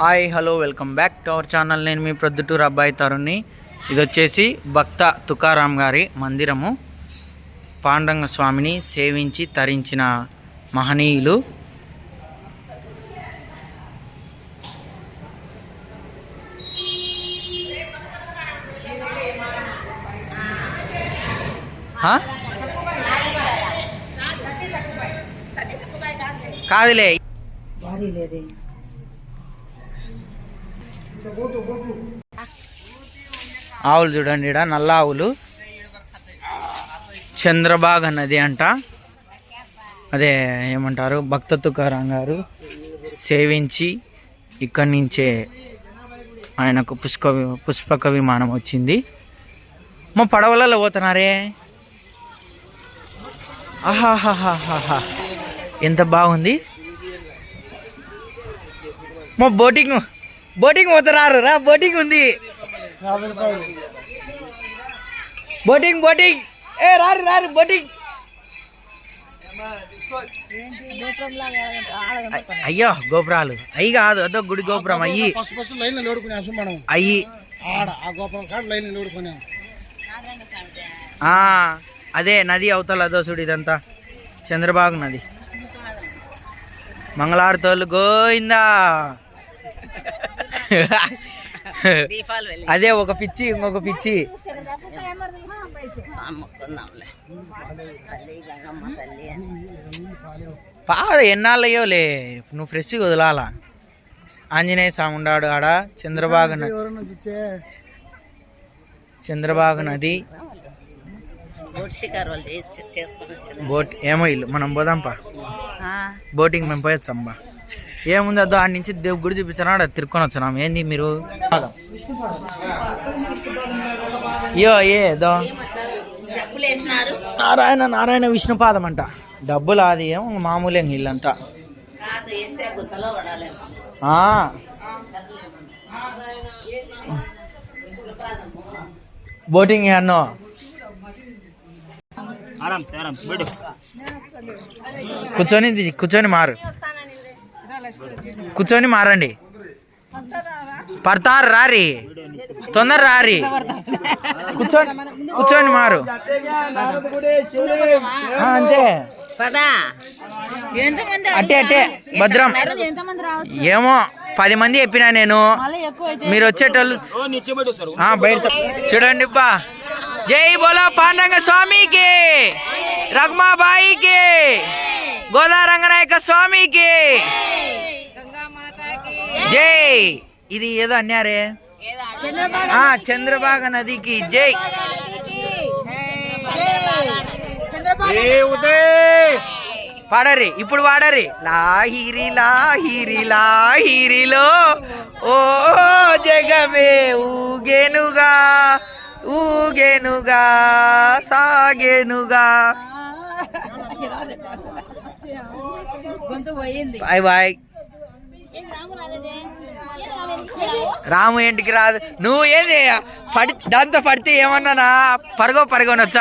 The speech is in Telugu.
Hi hello welcome back to our channel. నేను మీ ప్రొద్దుటూరు అబ్బాయి తరుణ్ని ఇది వచ్చేసి భక్త తుకారాం గారి మందిరము. పాండంగ స్వామిని సేవించి తరించిన మహనీయులు. హా? కాదులే. ఆవులు చూడండి ఈడ నల్ల ఆవులు. చంద్రబాగ నది అంట. అదే ఏమంటారు? భక్త తుకారాం గారు సేవించి ఇక్కడి నుంచే ఆయనకు పుష్ప పుష్పక విమానం వచ్చింది. మా పడవలలో పోతున్నారే? ఆహాహాహాహా. ఎంత బాగుంది. మా బోటింగ్ బోటింగ్ పోతున్నారు రా బోటింగ్ ఉంది. బోటింగ్ బోటింగ్ ఏ రారు రారు బోటింగ్ అయ్యో గోపురాలు. అయ్యి కాదు అదో గుడి గోపురం అయ్యి. అయ్యి. ఆ అదే నది అవతల అదో చూడు ఇదంతా. చంద్రబాబు నది. మంగళారతోళ్ళు గోయిందా? అదే ఒక పిచ్చి ఇంకొక పిచ్చి. పాద ఎన్నాళ్ళయ్యోలే? నువ్వు ఫ్రెష్ వదలాల? ఆంజనేయ స్వామి ఉన్నాడు ఆడ చంద్రబాబు చంద్రబాబు నది. బోట్ ఏమో ఇల్లు. మనం పోదాంపా. బోటింగ్ మేము పోయొచ్చు అమ్మా ఏముంది అదో ఆడి నుంచి దేవు గుడి చూపించాను ఆడ తిరుక్కొని వచ్చినాం. ఏంది మీరు? అయ్యో ఏదో నారాయణ నారాయణ విష్ణుపాదం అంట. డబ్బులు అది ఏమో మామూలే ఇల్లంతా. ఆ. బోటింగ్ అన్నో? కూర్చొని కూర్చొని మారు. కూర్చొని మారండి. పడతారు రారి? తొందర రారి. కూర్చొని కూర్చొని మారు. ఆ, అంతే. పదా. ఎంతమంది అట్టే అట్టే. భద్రం. ఏమో పది మంది చెప్పినా నేను. మీరు వచ్చేటోళ్ళు ఆ, బయట చూడండి బా. జై బోలో పాండంగ స్వామికి రఘుమాబాయికి గోదా రంగనాయక స్వామికి. జై! ఇది ఏదో అన్నారే చంద్రబాబు ఆ చంద్రబాగ నదికి జై! పాడరి ఇప్పుడు పాడరి. లాహిరి లాహిరి లాహిరిలో. ఓ జగమే ఊగేనుగా ఊగేనుగా సాగేనుగా. Bye bye. రాము ఇంటికి రాదు? నువ్వు ఏది? పడి దాంతో పడితే ఏమన్నానా? పరగో పరగొనొచ్చా